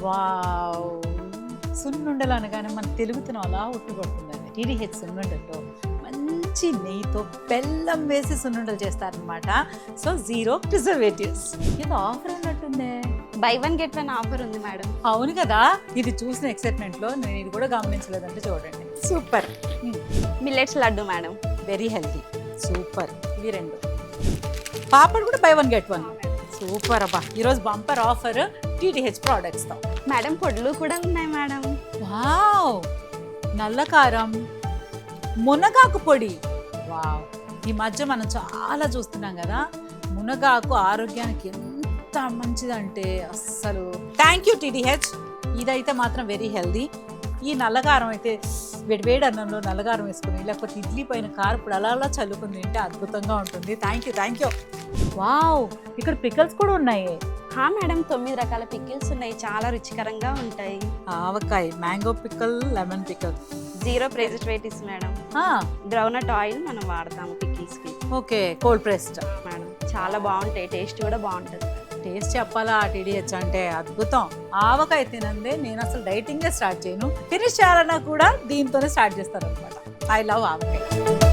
Wow. సున్నుండలు అనగానే మన తెలుగుతనం అలా ఉట్టుపడుతుందండి. టీడీహెచ్ సున్నుండల్లో మంచి నెయ్యితో బెల్లం వేసి సున్నుండలు చేస్తారనమాట సో జీరో ప్రిజర్వేటివ్స్. ఇది offer అన్నట్టుందే. Buy one get one offer ఉంది మేడం. అవును కదా? ఇది చూసిన ఎక్సైట్మెంట్లో నేను ఇది కూడా గమనించలేదంటే చూడండి. Super. Millets laddu madam. Very healthy. Super. ఇవి రెండు. పాపడ్ కూడా buy one get one. Super అబ్బా. ఈరోజు బంపర్ ఆఫర్ టీటీహెచ్ ప్రోడక్ట్స్తో మేడం పొడులు కూడా ఉన్నాయి మేడం. వావ్! నల్ల కారం మునగాకు పొడి. వావ్! ఈ మధ్య మనం చాలా చూస్తున్నాం కదా మునగాకు ఆరోగ్యానికి ఎంత మంచిదంటే అస్సలు. థ్యాంక్ యూ టీడీహెచ్ ఇదైతే మాత్రం వెరీ హెల్దీ ఈ నల్లగారం అయితే వేడివేడి అన్నంలో నల్లగారం వేసుకుని లేకపోతే ఇడ్లీ పైన కారప్పుడు అలా అలా చల్లుకుని తింటే అద్భుతంగా ఉంటుంది. Thank you thank you wow ఇక్కడ పికల్స్ కూడా ఉన్నాయి. హా మేడం తొమ్మిది రకాల పికిల్స్ ఉన్నాయి. చాలా రుచికరంగా ఉంటాయి. Avakaya mango pickle lemon pickle. Zero preservatives madam. Groundnut oil మనం వాడతాము పికిల్స్కి ఓకే కోల్డ్ ప్రెస్డ్ మేడం చాలా బాగుంటాయి. టేస్ట్ కూడా బాగుంటుంది. టేస్ట్ చెప్పాలా? టీడీహెచ్ అంటే అద్భుతం. ఆవకాయ తినందే నేను అసలు డైటింగే స్టార్ట్ చేయను. ఫినిష్ చేయాలన్నా కూడా దీంతోనే స్టార్ట్ చేస్తాను అనమాట ఐ లవ్ ఆవకాయ.